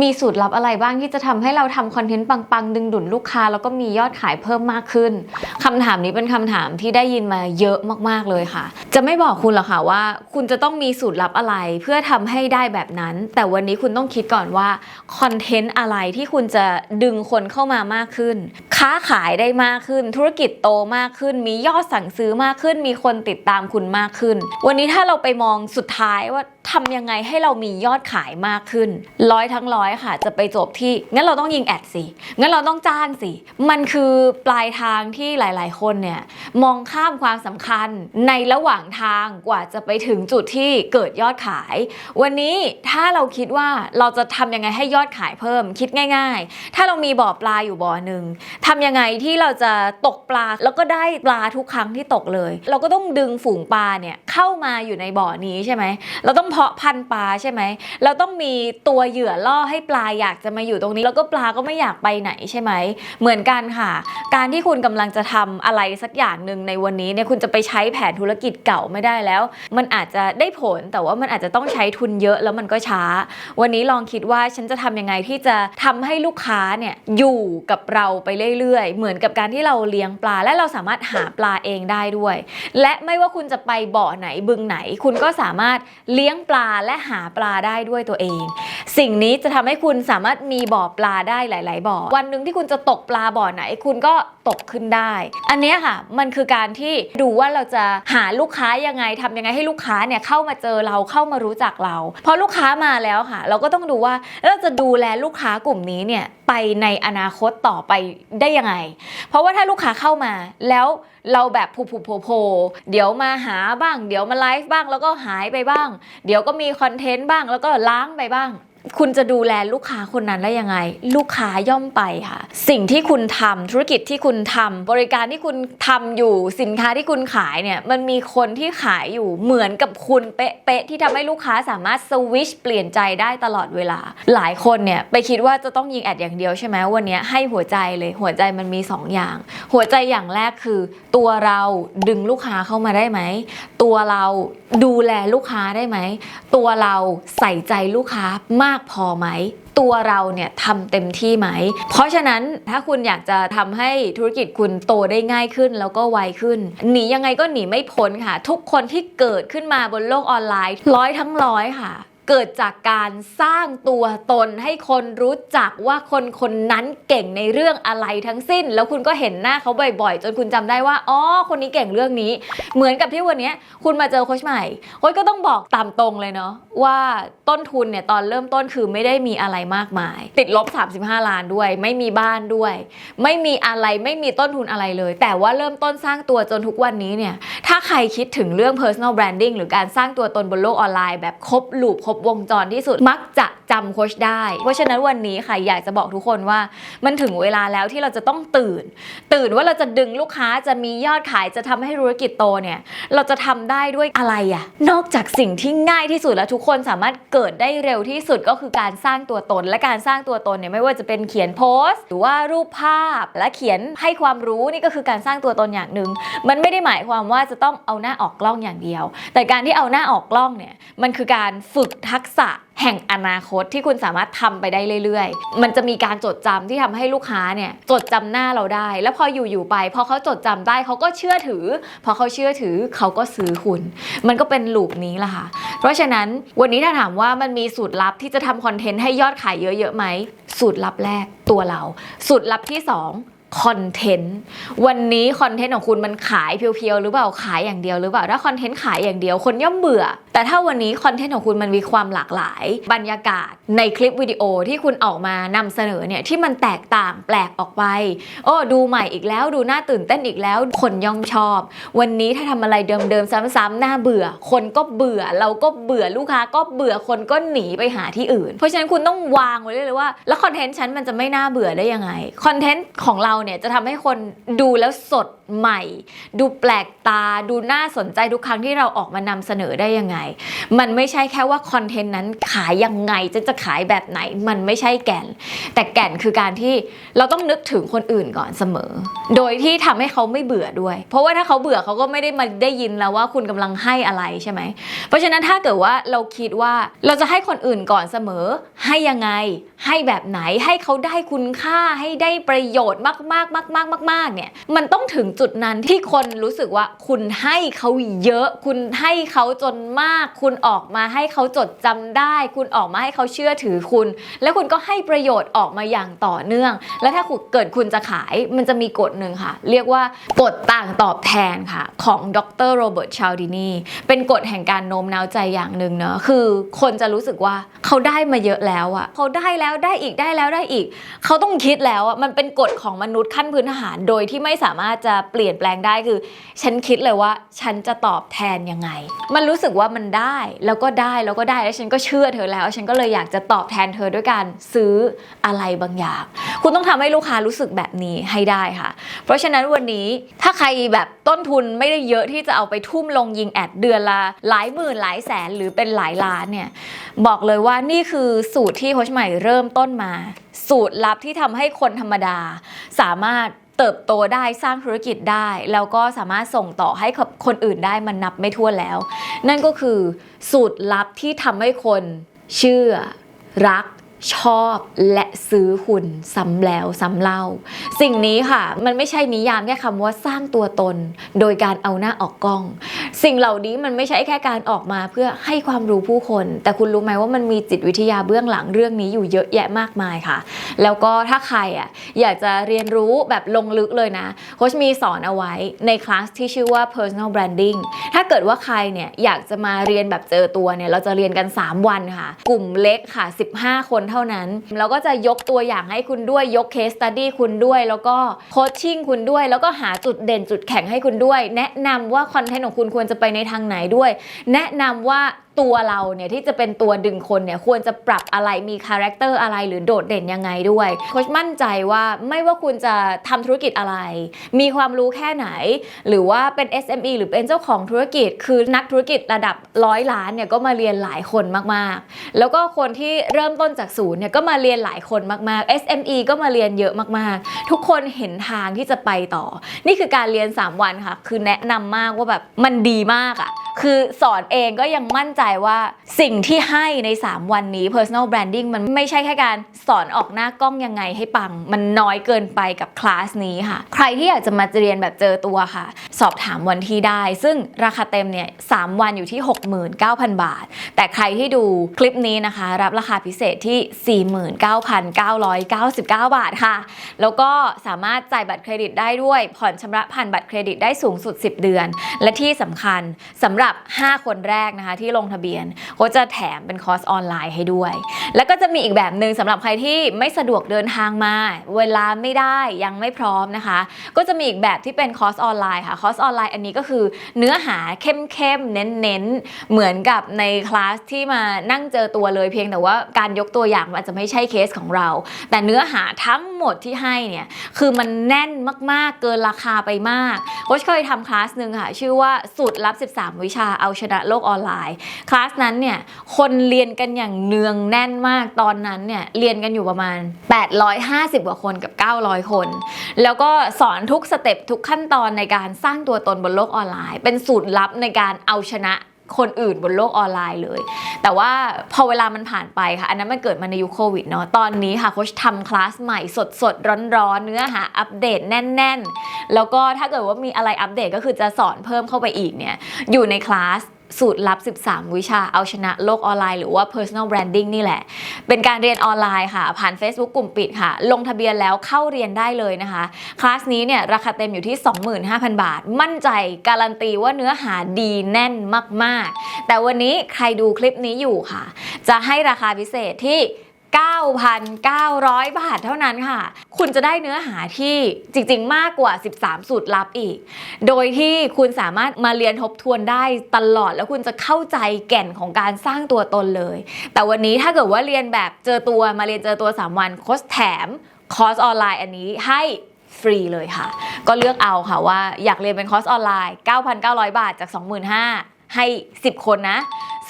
มีสูตรลับอะไรบ้างที่จะทำให้เราทำคอนเทนต์ปังๆ ดึงดูดลูกค้า แล้วก็มียอดขายเพิ่มมากขึ้นคำถามนี้เป็นคำถามที่ได้ยินมาเยอะมากๆเลยค่ะ จะไม่บอกคุณหรอกค่ะว่า คุณจะต้องมีสูตรลับอะไรเพื่อทำให้ได้แบบนั้น แต่วันนี้คุณต้องคิดก่อนว่าคอนเทนต์อะไรที่คุณจะดึงคนเข้ามามากขึ้น ค้าขายได้มากขึ้น ธุรกิจโตมากขึ้น มียอดสั่งซื้อมากขึ้น มีคนติดตามคุณมากขึ้น วันนี้ถ้าเราไปมองสุดท้ายว่าทำยังไงให้เรามียอดขายมากขึ้น ร้อยทั้งร้อยค่ะ จะไปจบที่ งั้นเราต้องยิงแอดสิ งั้นเราต้องจ้างสิ มันคือปลายทางที่หลาย ๆ คนเนี่ยมองข้ามความสำคัญในระหว่างทางกว่าจะไปถึงจุดที่เกิดยอดขาย วันนี้ถ้าเราคิดว่าเราจะทำยังไงให้ยอดขายเพิ่ม คิดง่าย ๆ ถ้าเรามีบ่อปลาอยู่บ่อหนึ่งทำยังไงที่เราจะตกปลาแล้วก็ได้ปลาทุกครั้งที่ตกเลย เราก็ต้องดึงฝูงปลาเนี่ยเข้ามาอยู่ในบ่อนี้ใช่ไหมเราต้องเพาะพันธุ์ปลาใช่ไหม เราต้องมีตัวเหยื่อล่อให้ปลาอยากจะมาอยู่ตรงนี้ แล้วก็ปลาก็ไม่อยากไปไหนใช่ไหม เหมือนกันค่ะ การที่คุณกำลังจะทำอะไรสักอย่างหนึ่งในวันนี้เนี่ยคุณจะไปใช้แผนธุรกิจเก่าไม่ได้แล้ว มันอาจจะได้ผลแต่ว่ามันอาจจะต้องใช้ทุนเยอะแล้วมันก็ช้า วันนี้ลองคิดว่าฉันจะทำยังไงที่จะทำให้ลูกค้าเนี่ยอยู่กับเราไปเรื่อยๆ เหมือนกับการที่เราเลี้ยงปลา และเราสามารถหาปลาเองได้ด้วย และไม่ว่าคุณจะไปบ่อไหนบึงไหน คุณก็สามารถเลี้ยงปลาและหาปลาได้ด้วยตัวเอง สิ่งนี้จะทำให้คุณสามารถมีบ่อปลาได้หลาย ๆ บ่อ วันหนึ่งที่คุณจะตกปลาบ่อไหน คุณก็ตกขึ้นได้ อันนี้ค่ะมันคือการที่ดูว่าเราจะหาลูกค้ายังไงทำยังไงให้ลูกค้าเนี่ยเข้ามาเจอเราเข้ามารู้จักเรา พอลูกค้ามาแล้วค่ะ เราก็ต้องดูว่าเราจะดูแลลูกค้ากลุ่มนี้เนี่ยไปในอนาคตต่อไปได้ยังไง เพราะว่าถ้าลูกค้าเข้ามาแล้วเราแบบผูผูโผโผเดี๋ยวมาหาบ้าง เดี๋ยวมาไลฟ์บ้างแล้วก็หายไปบ้าง เดี๋ยวก็มีคอนเทนต์บ้างแล้วก็ล้างไปบ้าง คุณจะดูแลลูกค้าคนนั้นได้ยังไง ลูกค้าย่อมไปค่ะ สิ่งที่คุณทำธุรกิจที่คุณทำบริการที่คุณทำอยู่สินค้าที่คุณขายเนี่ยมันมีคนที่ขายอยู่เหมือนกับคุณเป๊ะๆที่ทำให้ลูกค้าสามารถสวิชเปลี่ยนใจได้ตลอดเวลา หลายคนเนี่ยไปคิดว่าจะต้องยิงแอดอย่างเดียวใช่ไหมวันนี้ให้หัวใจเลยหัวใจมันมีสองอย่าง หัวใจอย่างแรกคือ ตัวเราดึงลูกค้าเข้ามาได้ไหมตัวเราดูแลลูกค้าได้ไหมตัวเราใส่ใจลูกค้ามากากพอไหม ตัวเราเนี่ยทำเต็มที่ไหม เพราะฉะนั้นถ้าคุณอยากจะทำให้ธุรกิจคุณโตได้ง่ายขึ้นแล้วก็ไวขึ้น หนียังไงก็หนีไม่พ้นค่ะ ทุกคนที่เกิดขึ้นมาบนโลกออนไลน์ร้อยทั้งร้อยค่ะเกิดจากการสร้างตัวตนให้คนรู้จักว่าคนคนนั้นเก่งในเรื่องอะไรทั้งสิ้น แล้วคุณก็เห็นหน้าเขาบ่อยๆ จนคุณจำได้ว่าอ๋อคนนี้เก่งเรื่องนี้ เหมือนกับที่วันนี้คุณมาเจอโค้ชใหม่โค้ชก็ต้องบอกตามตรงเลยเนาะว่าต้นทุนเนี่ยตอนเริ่มต้นคือไม่ได้มีอะไรมากมาย ติดลบ 35 ล้านด้วย ไม่มีบ้านด้วย ไม่มีอะไรไม่มีต้นทุนอะไรเลย แต่ว่าเริ่มต้นสร้างตัวจนทุกวันนี้เนี่ยถ้าใครคิดถึงเรื่อง personal branding หรือการสร้างตัวตนบนโลกออนไลน์แบบครบลูปครบวงจรที่สุดมักจะ จำโค้ชได้ เพราะฉะนั้นวันนี้ค่ะอยากจะบอกทุกคนว่ามันถึงเวลาแล้วที่เราจะต้องตื่น ตื่นว่าเราจะดึงลูกค้าจะมียอดขายจะทำให้ธุรกิจโตเนี่ย เราจะทำได้ด้วยอะไรอะนอกจากสิ่งที่ง่ายที่สุดและทุกคนสามารถเกิดได้เร็วที่สุดก็คือการสร้างตัวตนและการสร้างตัวตนเนี่ยไม่ว่าจะเป็นเขียนโพสต์ หรือว่ารูปภาพและเขียนให้ความรู้นี่ก็คือการสร้างตัวตนอย่างหนึ่งมันไม่ได้หมายความว่าจะต้องเอาหน้าออกกล้องอย่างเดียว แต่การที่เอาหน้าออกกล้องเนี่ยมันคือการฝึกทักษะแห่งอนาคตที่คุณสามารถทำไปได้เรื่อยๆ มันจะมีการจดจำที่ทำให้ลูกค้าเนี่ยจดจำหน้าเราได้ แล้วพออยู่ๆไป พอเขาจดจำได้เขาก็เชื่อถือ พอเขาเชื่อถือเขาก็ซื้อคุณ มันก็เป็นลูปนี้แหละค่ะ เพราะฉะนั้นวันนี้ถ้าถามว่ามันมีสูตรลับที่จะทำคอนเทนต์ให้ยอดขายเยอะๆไหมสูตรลับแรกตัวเรา สูตรลับที่สอง คอนเทนต์วันนี้คอนเทนต์ของคุณมันขายเพียวๆหรือเปล่าขายอย่างเดียวหรือเปล่าถ้าคอนเทนต์ขายอย่างเดียวคนย่อมเบื่อ แต่ถ้าวันนี้คอนเทนต์ของคุณมันมีความหลากหลาย บรรยากาศในคลิปวิดีโอที่คุณออกมานำเสนอเนี่ยที่มันแตกต่างแปลกออกไปโอ้ดูใหม่อีกแล้วดูน่าตื่นเต้นอีกแล้ว คนย่อมชอบ วันนี้ถ้าทำอะไรเดิมๆซ้ำๆน่าเบื่อ คนก็เบื่อเราก็เบื่อลูกค้าก็เบื่อคนก็หนีไปหาที่อื่น เพราะฉะนั้นคุณต้องวางไว้เลยว่า แล้วคอนเทนต์ฉันมันจะไม่น่าเบื่อได้ยังไงคอนเทนต์ของเราเนี่ยจะทำให้คนดูแล้วสดใหม่ ดูแปลกตาดูน่าสนใจทุกครั้งที่เราออกมานำเสนอได้ยังไง มันไม่ใช่แค่ว่าคอนเทนต์นั้นขายยังไงจะจะขายแบบไหน มันไม่ใช่แก่น แต่แก่นคือการที่เราต้องนึกถึงคนอื่นก่อนเสมอ โดยที่ทำให้เขาไม่เบื่อด้วย เพราะว่าถ้าเขาเบื่อเขาก็ไม่ได้มาได้ยินแล้วว่าคุณกำลังให้อะไรใช่ไหมเพราะฉะนั้นถ้าเกิดว่าเราคิดว่าเราจะให้คนอื่นก่อนเสมอ ให้ยังไง ให้แบบไหนให้เขาได้คุณค่าให้ได้ประโยชน์มากมากมากมากมากมากๆเนี่ยมันต้องถึงจุดนั้นที่คนรู้สึกว่าคุณให้เขาเยอะ คุณให้เขาจนมาก คุณออกมาให้เขาจดจำได้ คุณออกมาให้เขาเชื่อถือคุณ แล้วคุณก็ให้ประโยชน์ออกมาอย่างต่อเนื่อง แล้วถ้าคุณเกิดคุณจะขายมันจะมีกฎหนึ่งค่ะ เรียกว่ากฎต่างตอบแทนค่ะ ของดรโรเบิร์ตชาลดินีเป็นกฎแห่งการโน้มน้าวใจอย่างหนึ่งเนอะคือคนจะรู้สึกว่าเขาได้มาเยอะแล้วอะเขาได้แล้วได้อีกได้แล้วได้อีก เขาต้องคิดแล้วอะมันเป็นกฎของมนุษย์ขั้นพื้นฐานโดยที่ไม่สามารถจะเปลี่ยนแปลงได้คือ ฉันคิดเลยว่าฉันจะตอบแทนยังไง มันรู้สึกว่ามันได้แล้วก็ได้แล้วก็ได้แล้วฉันก็เชื่อเธอแล้ว ฉันก็เลยอยากจะตอบแทนเธอด้วยการซื้ออะไรบางอย่าง คุณต้องทำให้ลูกค้ารู้สึกแบบนี้ให้ได้ค่ะ เพราะฉะนั้นวันนี้ถ้าใครแบบต้นทุนไม่ได้เยอะที่จะเอาไปทุ่มลงยิงแอดเดือนละหลายหมื่นหลายแสนหรือเป็นหลายล้านเนี่ยบอกเลยว่านี่คือสูตรที่โคชใหม่เริ่มต้นมา สูตรลับที่ทำให้คนธรรมดา สามารถเติบโตได้สร้างธุรกิจได้ แล้วก็สามารถส่งต่อให้กับคนอื่นได้มันนับไม่ถ้วนแล้ว นั่นก็คือสูตรลับที่ทำให้คนเชื่อรัก ชอบและซื้อคุณซ้ำแล้วซ้ำเล่า สิ่งนี้ค่ะ มันไม่ใช่นิยามแค่คำว่าสร้างตัวตน โดยการเอาหน้าออกกล้อง สิ่งเหล่านี้มันไม่ใช่แค่การออกมาเพื่อให้ความรู้ผู้คน แต่คุณรู้ไหมว่ามันมีจิตวิทยาเบื้องหลังเรื่องนี้อยู่เยอะแยะมากมายค่ะ แล้วก็ถ้าใครอะอยากจะเรียนรู้แบบลงลึกเลยนะโค้ชมีสอนเอาไว้ในคลาสที่ชื่อว่า personal branding ถ้าเกิดว่าใครเนี่ยอยากจะมาเรียนแบบเจอตัวเนี่ยเราจะเรียนกัน 3 วันค่ะ กลุ่มเล็กค่ะ 15 คนเท่านั้น แล้วก็จะยกตัวอย่างให้คุณด้วยยกเคสตัดดี้คุณด้วย แล้วก็โคชชิ่งคุณด้วย แล้วก็หาจุดเด่นจุดแข็งให้คุณด้วย แนะนำว่าคอนเทนต์ของคุณควรจะไปในทางไหนด้วย แนะนำว่า ตัวเราเนี่ยที่จะเป็นตัวดึงคนเนี่ยควรจะปรับอะไรมีคาแรคเตอร์อะไรหรือโดดเด่นยังไงด้วยโค้ชมั่นใจว่าไม่ว่าคุณจะทำธุรกิจอะไร มีความรู้แค่ไหน หรือว่าเป็น SME หรือเป็นเจ้าของธุรกิจ คือนักธุรกิจระดับร้อยล้านเนี่ยก็มาเรียนหลายคนมากๆ แล้วก็คนที่เริ่มต้นจากศูนย์เนี่ยก็มาเรียนหลายคนมากๆ SME ก็มาเรียนเยอะมากๆ ทุกคนเห็นทางที่จะไปต่อ นี่คือการเรียน 3 วันค่ะ คือแนะนำมากว่าแบบมันดีมากอะ่ะคือสอนเองก็ยังมั่นใจว่าสิ่งที่ให้ใน 3 วันนี้ personal branding มันไม่ใช่แค่การสอนออกหน้ากล้องยังไงให้ปัง มันน้อยเกินไปกับคลาสนี้ค่ะ ใครที่อยากจะมาเรียนแบบเจอตัวค่ะ สอบถามวันที่ได้ ซึ่งราคาเต็มเนี่ย3วันอยู่ที่ 69,000 บาท แต่ใครที่ดูคลิปนี้นะคะ รับราคาพิเศษที่ 49,999 บาทค่ะ แล้วก็สามารถจ่ายบัตรเครดิตได้ด้วย ผ่อนชำระผ่านบัตรเครดิตได้สูงสุด 10 เดือน และที่สำคัญสำหรับ 5 คนแรกนะคะที่ลงทะเบียนเขาจะแถมเป็นคอร์สออนไลน์ให้ด้วย แล้วก็จะมีอีกแบบหนึ่งสำหรับใครที่ไม่สะดวกเดินทางมา เวลาไม่ได้ยังไม่พร้อมนะคะ ก็จะมีอีกแบบที่เป็นคอร์สออนไลน์ค่ะคอร์สออนไลน์อันนี้ก็คือเนื้อหาเข้มๆ เน้นๆ เหมือนกับในคลาสที่มานั่งเจอตัวเลยเพียงแต่ว่าการยกตัวอย่างมันอาจจะไม่ใช่เคสของเรา แต่เนื้อหาทั้งหมดที่ให้เนี่ยคือมันแน่นมากๆ เกินราคาไปมากโค้ชเคยทำคลาสหนึ่งค่ะ ชื่อว่าสูตรลับ 13 วิชาเอาชนะโลกออนไลน์คลาสนั้นเนี่ยคนเรียนกันอย่างเนืองแน่นมากตอนนั้นเนี่ยเรียนกันอยู่ประมาณ 850 กว่าคนกับ 900 คน แล้วก็สอนทุกสเต็ปทุกขั้นตอนในการสร้างางตัวตนบนโลกออนไลน์ เป็นสูตรลับในการเอาชนะคนอื่นบนโลกออนไลน์เลย แต่ว่าพอเวลามันผ่านไปค่ะ อันนั้นมันเกิดมาในยุคโควิดเนาะ ตอนนี้ค่ะโค้ชทำคลาสใหม่สดสดร้อนร้อนเนื้อหาอัปเดตแน่น ๆ แล้วก็ถ้าเกิดว่ามีอะไรอัปเดตก็คือจะสอนเพิ่มเข้าไปอีกเนี่ย อยู่ในคลาส สูตรลับ 13 วิชาเอาชนะโลกออนไลน์หรือว่า personal branding นี่แหละ เป็นการเรียนออนไลน์ค่ะ ผ่าน Facebook กลุ่มปิดค่ะ ลงทะเบียนแล้วเข้าเรียนได้เลยนะคะ คลาสนี้เนี่ยราคาเต็มอยู่ที่ 25,000 บาท มั่นใจการันตีว่าเนื้อหาดีแน่นมาก ๆ แต่วันนี้ใครดูคลิปนี้อยู่ค่ะ จะให้ราคาพิเศษที่ 9,900 บาทเท่านั้นค่ะ คุณจะได้เนื้อหาที่จริง ๆ มากกว่า 13 สูตรลับอีก โดยที่คุณสามารถมาเรียนทบทวนได้ตลอดแล้วคุณจะเข้าใจแก่นของการสร้างตัวตนเลย แต่วันนี้ถ้าเกิดว่าเรียนแบบเจอตัวมาเรียนเจอตัว 3 วันโค้ชแถมคอร์สออนไลน์อันนี้ให้ฟรีเลยค่ะ ก็เลือกเอาค่ะว่าอยากเรียนเป็นคอร์สออนไลน์ 9,900 บาทจาก 25,000ให้ 10 คนนะ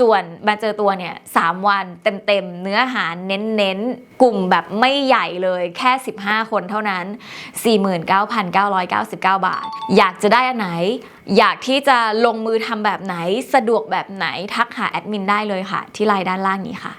ส่วนมาเจอตัวเนี่ยสวันเต็มๆ เนื้อหาเน้นๆ กลุ่มแบบไม่ใหญ่เลยแค่ 15 คนเท่านั้น 49,999 บาท อยากจะได้อันไหน อยากที่จะลงมือทำแบบไหนสะดวกแบบไหนทักหาแอดมินได้เลยค่ะ ที่ไลน์ด้านล่างนี้ค่ะ